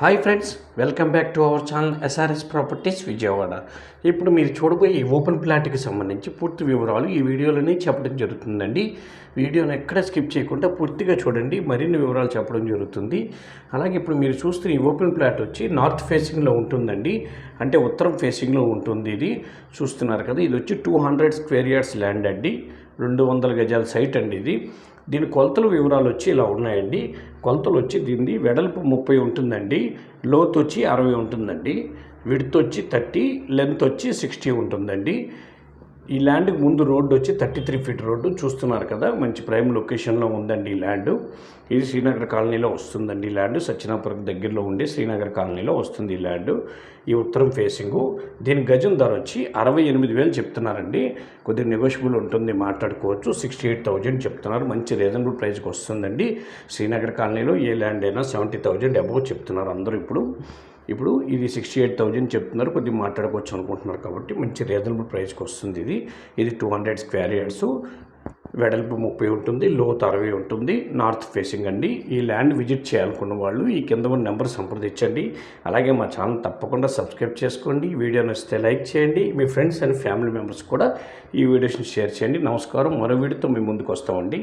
Hi friends welcome back to our channel SRS properties Vijayawada. ఇప్పుడు మీరు చూడబోయే ఈ ఓపెన్ ప్లాట్కి సంబంధించి పూర్తి వివరాలు ఈ వీడియోలోనే చెప్పడం జరుగుతుందండి. వీడియోని ఎక్కడ స్కిప్ చేయకుండా పూర్తిగా చూడండి మరిన్ని వివరాలు చెప్పడం జరుగుతుంది. అలాగే ఇప్పుడు మీరు చూస్తున్న ఈ ఓపెన్ ప్లాట్ వచ్చి నార్త్ ఫేసింగ్లో ఉంటుందండి. అంటే ఉత్తరం ఫేసింగ్లో ఉంటుంది ఇది. చూస్తున్నారు కదా ఇది వచ్చి two hundred square yards land అండి. రెండు వందల గజాల సైట్ అండి ఇది. దీని కొలతల వివరాలు వచ్చి ఇలా ఉన్నాయండి. కొలతలు వచ్చి దీన్ని వెడల్పు ముప్పై ఉంటుందండి. లోతు వచ్చి అరవై ఉంటుందండి. విడ్త్ వచ్చి థర్టీ లెంత్ వచ్చి సిక్స్టీ ఉంటుందండి. ఈ ల్యాండ్కి ముందు రోడ్డు వచ్చి థర్టీ త్రీ ఫీట్ రోడ్డు చూస్తున్నారు కదా మంచి ప్రైమ్ లొకేషన్లో ఉందండి ఈ ల్యాండ్. ఇది శ్రీనగర్ కాలనీలో వస్తుందండి ఈ ల్యాండ్ సత్యనాపురం దగ్గరలో ఉండే శ్రీనగర్ కాలనీలో వస్తుంది ఈ ల్యాండ్ ఈ ఉత్తరం ఫేసింగు. దీని గజం ధర వచ్చి అరవై ఎనిమిది వేలు చెప్తున్నారండి. కొద్దిగా నెగోషియబుల్ ఉంటుంది మాట్లాడుకోవచ్చు సిక్స్టీ ఎయిట్ థౌజండ్ చెప్తున్నారు మంచి రీజనబుల్ ప్రైస్కి వస్తుందండి. శ్రీనగర్ కాలనీలో ఏ ల్యాండ్ అయినా సెవెంటీ థౌజండ్ అబౌవ్ చెప్తున్నారు అందరూ ఇప్పుడు. ఇప్పుడు ఇది సిక్స్టీ ఎయిట్ థౌజండ్ చెప్తున్నారు కొద్దిగా మాట్లాడుకోవచ్చు అనుకుంటున్నారు కాబట్టి మంచి రీజనబుల్ ప్రైస్కి వస్తుంది ఇది. ఇది టూ హండ్రెడ్ స్క్వేర్ యార్డ్స్ వెడల్పు ముప్పై ఉంటుంది లోతు అరవై ఉంటుంది నార్త్ ఫేసింగ్ అండి. ఈ ల్యాండ్ విజిట్ చేయాలనుకున్న వాళ్ళు ఈ కింద ఉన్న నెంబర్ సంప్రదించండి. అలాగే మా ఛానల్ తప్పకుండా సబ్స్క్రైబ్ చేసుకోండి. వీడియో నచ్చితే లైక్ చేయండి. మీ ఫ్రెండ్స్ అండ్ ఫ్యామిలీ మెంబర్స్ కూడా ఈ వీడియోస్ని షేర్ చేయండి. నమస్కారం. మరో వీడియోతో మీ ముందుకు వస్తామండి.